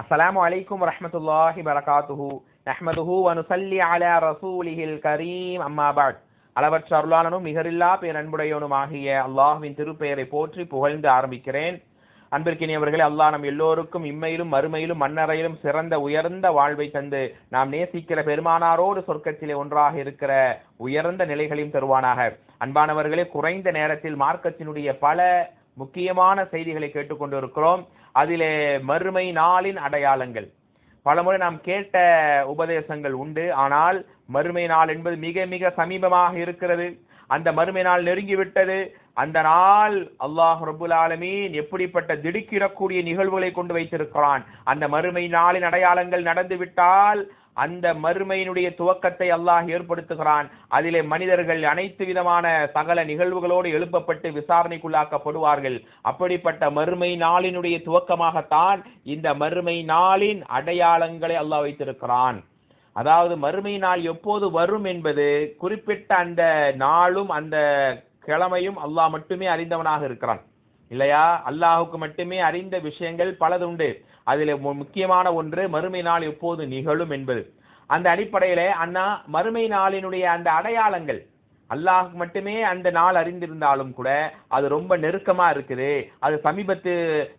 அஸ்ஸலாமு அலைக்கும் வரஹ்மத்துல்லாஹி பரகாத்துஹு நஹ்மதுஹு வனுசல்லி நுஸல்லி அலா ரசூலிஹில் கரீம். அம்மா பஅத் அளவற்ற அருளாளனும் நிகரில்லா பேரன்புடையவனும் ஆகிய அல்லாஹுவின் திருப்பெயரை போற்றி புகழ்ந்து ஆரம்பிக்கிறேன். அன்பிற்கினியவர்களே அல்லாஹ் நம் எல்லோருக்கும் இம்மையிலும் மறுமையிலும் மண்ணறையிலும் சிறந்த உயர்ந்த வாழ்வை தந்து நாம் நேசிக்கிற பெருமானாரோடு சொர்க்கத்திலே ஒன்றாக இருக்கிற உயர்ந்த நிலைகளையும் தருவானாக. அன்பானவர்களே குறைந்த நேரத்தில் மார்க்கத்தினுடைய பல முக்கியமான செய்திகளை கேட்டுக்கொண்டிருக்கிறோம். அதிலே மறுமை நாளின் அடையாளங்கள். பலமுறை நாம் கேட்ட உபதேசங்கள் உண்டு. ஆனால் மறுமை நாள் என்பது மிக மிக சமீபமாக இருக்கிறது. அந்த மறுமை நாள் நெருங்கிவிட்டது. அந்த நாள் அல்லாஹ் ரபுல் ஆலமீன் எப்படிப்பட்ட திடுக்கிடக்கூடிய நிகழ்வுகளை கொண்டு வைத்திருக்கிறான். அந்த மறுமை நாளின் அடையாளங்கள் நடந்துவிட்டால் அந்த மறுமையினுடைய துவக்கத்தை அல்லாஹ் ஏற்படுத்துகிறான். அதிலே மனிதர்கள் அனைத்து விதமான சகல நிகழ்வுகளோடு எழுப்பப்பட்டு விசாரணைக்குள்ளாக்கப்படுவார்கள். அப்படிப்பட்ட மறுமை நாளினுடைய துவக்கமாகத்தான் இந்த மறுமை நாளின் அடையாளங்களை அல்லாஹ் வைத்திருக்கிறான். அதாவது மறுமை நாள் எப்போது வரும் என்பது குறிப்பிட்ட அந்த நாளும் அந்த கிழமையும் அல்லாஹ் மட்டுமே அறிந்தவனாக இருக்கிறான். இல்லையா? அல்லாஹுக்கு மட்டுமே அறிந்த விஷயங்கள் பலதுண்டு. அதில் முக்கியமான ஒன்று மறுமை நாள் எப்போது நிகழும் என்பது. அந்த அடிப்படையில் அண்ணா மறுமை நாளினுடைய அந்த அடையாளங்கள் அல்லாஹுக்கு மட்டுமே அந்த நாள் அறிந்திருந்தாலும் கூட அது ரொம்ப நெருக்கமாக இருக்குது அது சமீபத்து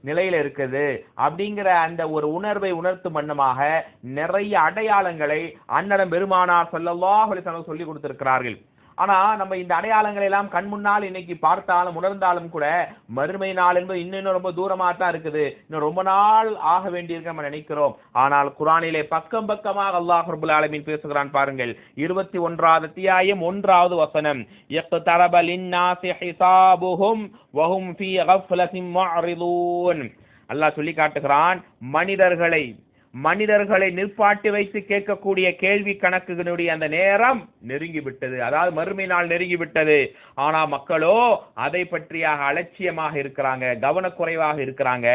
நிலையில் இருக்குது அப்படிங்கிற அந்த ஒரு உணர்வை உணர்த்தும் வண்ணமாக நிறைய அடையாளங்களை அன்னடம் பெருமானார் சொல்லல்லாஹ் சொல்லி கொடுத்திருக்கிறார்கள். ஆனால் நம்ம இந்த அடையாளங்களை எல்லாம் கண் முன்னால் இன்னைக்கு பார்த்தாலும் உணர்ந்தாலும் கூட மறுமை நாள் என்பது இன்னும் ரொம்ப தூரமாக தான் இருக்குது. இன்னும் ரொம்ப நாள் ஆக வேண்டியிருக்கு நம்ம நினைக்கிறோம். ஆனால் குரானிலே பக்கம் பக்கமாக அல்லாஹ் ரபுல் ஆலமின் பேசுகிறான் பாருங்கள். இருபத்தி ஒன்றாவது தியாயம் ஒன்றாவது வசனம். அல்லாஹ் சொல்லி காட்டுகிறான் மனிதர்களை மனிதர்களை நிற்பாட்டி வைத்து கேட்கக்கூடிய கேள்வி கணக்குகளுடைய அந்த நேரம் நெருங்கி விட்டது அதாவது மறுமை நாள் நெருங்கி விட்டது மக்களோ அதை பற்றியாக அலட்சியமாக இருக்கிறாங்க கவனக்குறைவாக இருக்கிறாங்க.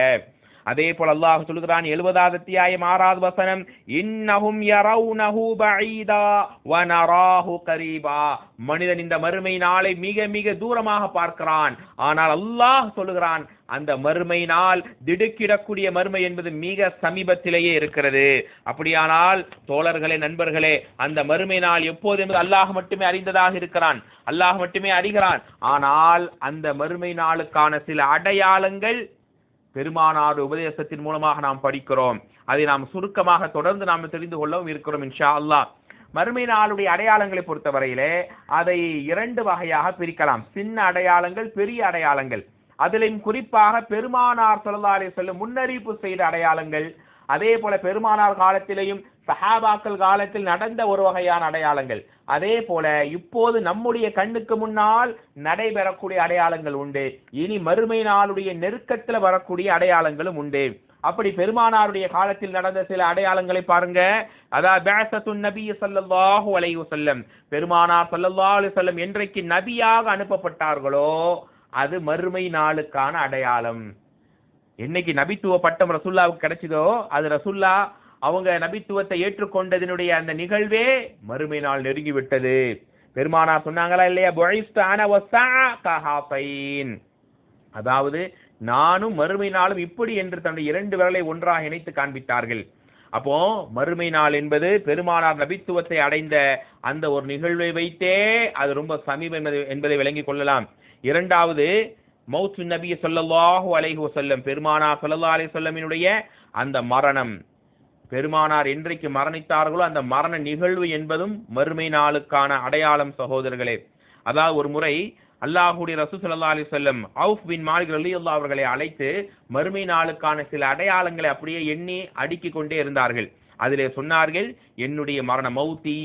அதே போல் அல்லாஹ் சொல்லுகிறான் எழுபதாவது அத்தியாயம் ஆறாவது வசனம் இன்னஹும் யரவுனஹு பஈதா வ நராஹு கரீபா. மனிதன் இந்த மறுமை நாளை மிக மிக தூரமாக பார்க்கிறான். ஆனால் அல்லாஹ் சொல்லுகிறான் அந்த மறுமை நாள் திடுக்கிடக்கூடிய மறுமை என்பது மிக சமீபத்திலேயே இருக்கிறது. அப்படியானால் தோழர்களே நண்பர்களே அந்த மறுமை நாள் எப்போது என்பது அல்லாஹ் மட்டுமே அறிந்ததாக இருக்கிறான். அல்லாஹ் மட்டுமே அறிகிறான். ஆனால் அந்த மறுமை நாளுக்கான சில அடையாளங்கள் பெருமானார் உபதேசத்தின் மூலமாக நாம் படிக்கிறோம். அதை நாம் சுருக்கமாக தொடர்ந்து நாம் தெரிந்து கொள்ளவும் இருக்கிறோம் இன்ஷா அல்லாஹ். மறுமை நாளுடைய அடையாளங்களை பொறுத்தவரையிலே அதை இரண்டு வகையாக பிரிக்கலாம். சின்ன அடையாளங்கள் பெரிய அடையாளங்கள். அதிலும் குறிப்பாக பெருமானார் சொல்லா அலி செல்லும் முன்னறிவிப்பு செய்த அடையாளங்கள். அதே போல பெருமானார் காலத்திலேயும் சஹாபாக்கள் காலத்தில் நடந்த ஒரு வகையான அடையாளங்கள். அதே போல இப்போது நம்முடைய கண்ணுக்கு முன்னால் நடைபெறக்கூடிய அடையாளங்கள் உண்டு. இனி மறுமை நாளுடைய நெருக்கத்தில் வரக்கூடிய அடையாளங்களும் உண்டு. அப்படி பெருமானாருடைய காலத்தில் நடந்த சில அடையாளங்களை பாருங்க. அதாவது பேசத்துன் நபி சல்லல்லாஹு அலைஹி வஸல்லம். பெருமானார் சல்லல்லா அலி வஸல்லம் என்றைக்கு நபியாக அனுப்பப்பட்டார்களோ அது மறுமை நாளுக்கான அடையாளம். என்னைக்கு நபித்துவ பட்டம் ரசுல்லாவுக்கு கிடைச்சதோ அது ரசுல்லா அவங்க நபித்துவத்தை ஏற்றுக்கொண்டதனுடைய அந்த நிகழ்வே மறுமை நாள் நெருங்கிவிட்டது. பெருமானா சொன்னாங்களா இல்லையா? அதாவது நானும் மறுமை நாளும் இப்படி என்று தன்னுடைய இரண்டு விரலை ஒன்றாக இணைத்து காண்பித்தார்கள். அப்போ மறுமை நாள் என்பது பெருமானார் நபித்துவத்தை அடைந்த அந்த ஒரு நிகழ்வை வைத்தே அது ரொம்ப சமீபம் என்பதை விளங்கிக் கொள்ளலாம். இரண்டாவது மௌசு நபியை சொல்லல்லாஹு அலைஹு வசல்லம் பெருமானார் சொல்லல்லா அலை சொல்லமினுடைய அந்த மரணம். பெருமானார் என்றைக்கு மரணித்தார்களோ அந்த மரண நிகழ்வு என்பதும் மறுமை நாளுக்கான அடையாளம் சகோதரர்களே. அதாவது ஒரு முறை அல்லாஹுடைய ரசூ சல்லா அலி சொல்லம் அவுஃப் பின் மாலிக் அலி அல்லா அவர்களை அழைத்து மறுமை நாளுக்கான சில அடையாளங்களை அப்படியே எண்ணி அடுக்கி கொண்டே இருந்தார்கள். அதிலே சொன்னார்கள் என்னுடைய மரண மௌத்தி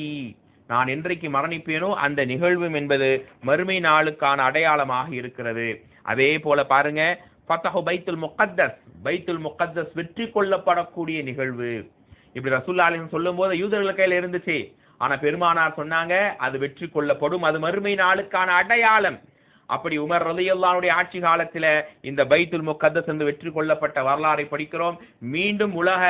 நான் என்றைக்கு மரணிப்பேனோ அந்த நிகழ்வும் என்பது மறுமை நாளுக்கான அடையாளமாக இருக்கிறது. அதே போல பாருங்க ஃபத்தஹு பைத்துல் முகத்தஸ். பைத்துல் முகத்தஸ் வெற்றி கொள்ளப்படக்கூடிய நிகழ்வு. இப்படி ரசூல்லா சொல்லும் போது யூதர்கள் கையில் இருந்துச்சு. ஆனா பெருமானார் சொன்னாங்க அது வெற்றி கொள்ளப்படும் அது மறுமை நாளுக்கான அடையாளம். அப்படி உமர் ரதையல்லானுடைய ஆட்சி காலத்தில் இந்த பைத்துல் முகத்தஸ் என்று வெற்றி கொள்ளப்பட்ட வரலாறை படிக்கிறோம். மீண்டும் உலக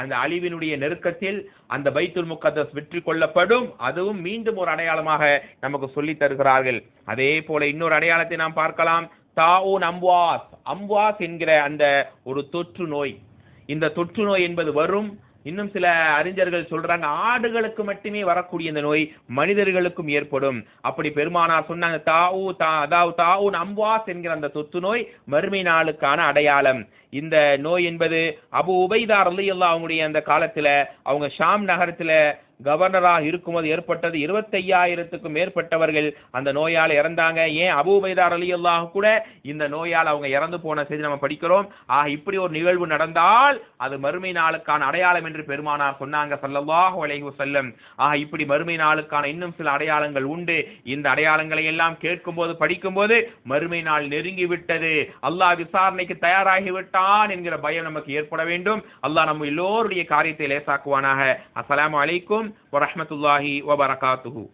அந்த அழிவினுடைய நெருக்கத்தில் அந்த பைத்துல் முகத்தஸ் வெற்றி கொள்ளப்படும். அதுவும் மீண்டும் ஒரு அடையாளமாக நமக்கு சொல்லி தருகிறார்கள். அதே போல இன்னொரு அடையாளத்தை நாம் பார்க்கலாம். தாவூன் அம்வாஸ். அம்வாஸ் என்கிற அந்த ஒரு தொற்று நோய். இந்த தொற்று நோய் என்பது வரும். இன்னும் சில அறிஞர்கள் சொல்றாங்க ஆடுகளுக்கு மட்டுமே வரக்கூடிய இந்த நோய் மனிதர்களுக்கும் ஏற்படும். அப்படி பெருமானார் சொன்னாங்க தாவு தா அதாவது தாவுன் அம்வாஸ் என்கிற அந்த தொத்து நோய் மறுமை நாளுக்கான அடையாளம். இந்த நோய் என்பது அபு உபைதார் ரலியல்லாஹு அவங்களுடைய அந்த காலத்துல அவங்க ஷாம் நகரத்துல கவர்னராக இருக்கும்போது ஏற்பட்டது இருபத்தையாயிரத்துக்கும் மேற்பட்டவர்கள் அந்த நோயால் இறந்தாங்க. ஏன்? அபூபைதார் அலி அல்லாஹ் கூட இந்த நோயால் அவங்க இறந்து போன செய்தி நம்ம படிக்கிறோம். ஆக இப்படி ஒரு நிகழ்வு நடந்தால் அது மறுமை நாளுக்கான அடையாளம் என்று பெருமானார் சொன்னாங்க சல்லல்லாஹ் அலைஹி செல்லும் ஆக இப்படி மறுமை நாளுக்கான இன்னும் சில அடையாளங்கள் உண்டு. இந்த அடையாளங்களை எல்லாம் கேட்கும்போது படிக்கும்போது மறுமை நாள் நெருங்கி விட்டது அல்லாஹ் விசாரணைக்கு தயாராகி விட்டான் என்கிற பயம் நமக்கு ஏற்பட வேண்டும். அல்லாஹ் நம்ம எல்லோருடைய காரியத்தை லேசாக்குவானாக. அஸ்ஸலாமு ورحمة الله وبركاته.